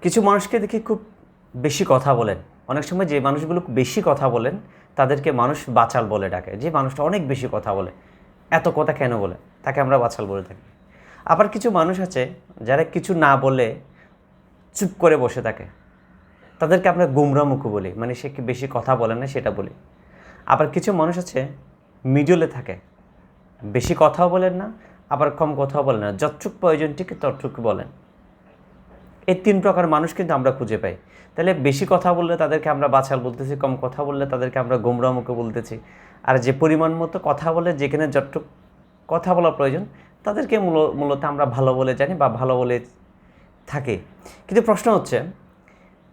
কিছু মানুষকে দেখি খুব বেশি কথা বলেন। অনেক সময় যে মানুষগুলো বেশি কথা বলেন, তাদেরকে মানুষ বাচাল বলে ডাকে। যে মানুষটা অনেক বেশি কথা বলে, এত কথা কেন বলে? তাকে আমরা বাচাল বলে থাকি। আবার কিছু মানুষ আছে, যারা কিছু না বলে চুপ করে বসে থাকে। তাদেরকে আমরা গুমরামুখু বলি মানে সে কি বেশি কথা বলে না সেটা বলি। আবার কিছু মানুষ আছে, মিডলে থাকে। বেশি কথাও বলেন না, আবার কম কথাও বলেন না। যতটুক প্রয়োজন ঠিক ততটুকু বলেন। এই তিন প্রকার মানুষ কিন্তু আমরা খুঁজে পাই। তাহলে বেশি কথা বললে তাদেরকে আমরা বাছাল বলতেছি, কম কথা বললে তাদেরকে আমরা গোমরামুখে বলতেছি। আর যে পরিমাণ মতো কথা বলে, যেখানে যতটুক কথা বলা প্রয়োজন, তাদেরকে মূল- মূলত আমরা ভালো বলে জানি বা ভালো বলে থাকে। কিন্তু প্রশ্ন হচ্ছে,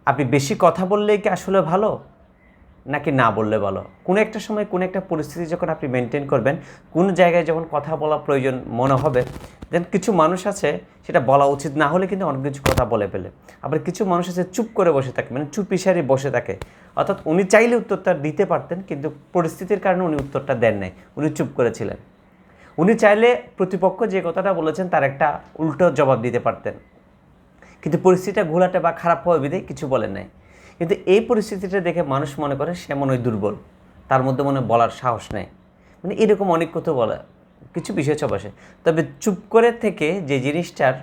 আপনি বেশি কথা বললেই কি আসলে ভালো? নাকি না বললে ভালো কোনো একটা সময় কোনো একটা পরিস্থিতি যখন আপনি মেনটেন করবেন, কোন জায়গায় যখন কথা বলা প্রয়োজন মনে হবে দেন কিছু মানুষ আছে, সেটা বলা উচিত না হলে কিন্তু অনেক কিছু কথা বলে ফেলে। আবার কিছু মানুষ আছে চুপ করে বসে থাকে মানে চুপিসারি বসে থাকে। অর্থাৎ উনি চাইলে উত্তরটা দিতে পারতেন, কিন্তু পরিস্থিতির কারণে উনি উত্তরটা দেন নাই, উনি চুপ করেছিলেন। উনি চাইলে প্রতিপক্ষ যে কথাটা বলেছেন, তার একটা উল্টো জবাব দিতে পারতেন। কিন্তু পরিস্থিতিটা ঘোলাটে বা খারাপ হওয়া বিধে কিছু বলেন নাই। কিন্তু এই পরিস্থিতিটা দেখে মানুষ মনে করে সে মনে হয় দুর্বল। তার মধ্যে মনে বলার সাহস নেই। মানে এরকম অনেক কথা বলা, কিছু বিষয় সব আসে তবে চুপ করে থেকে যে জিনিসটার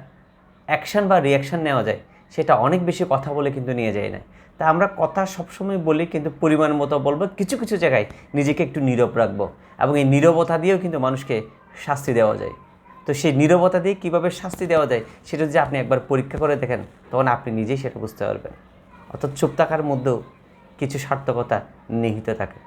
অ্যাকশন বা রিয়াকশন নেওয়া যায়, সেটা অনেক বেশি কথা বলে কিন্তু নিয়ে যায় না। তা আমরা কথা সবসময় বলি কিন্তু পরিমাণ মতো বলব, কিছু কিছু জায়গায় নিজেকে একটু নীরব রাখব এবং এই নীরবতা দিয়েও কিন্তু মানুষকে শাস্তি দেওয়া যায়। তো সেই নীরবতা দিয়ে কীভাবে শাস্তি দেওয়া যায়, সেটা যদি আপনি একবার পরীক্ষা করে দেখেন, তখন আপনি নিজেই সেটা বুঝতে পারবেন। অর্থাৎ চুপ থাকার মধ্যেও কিছু সার্থকতা নিহিত থাকে।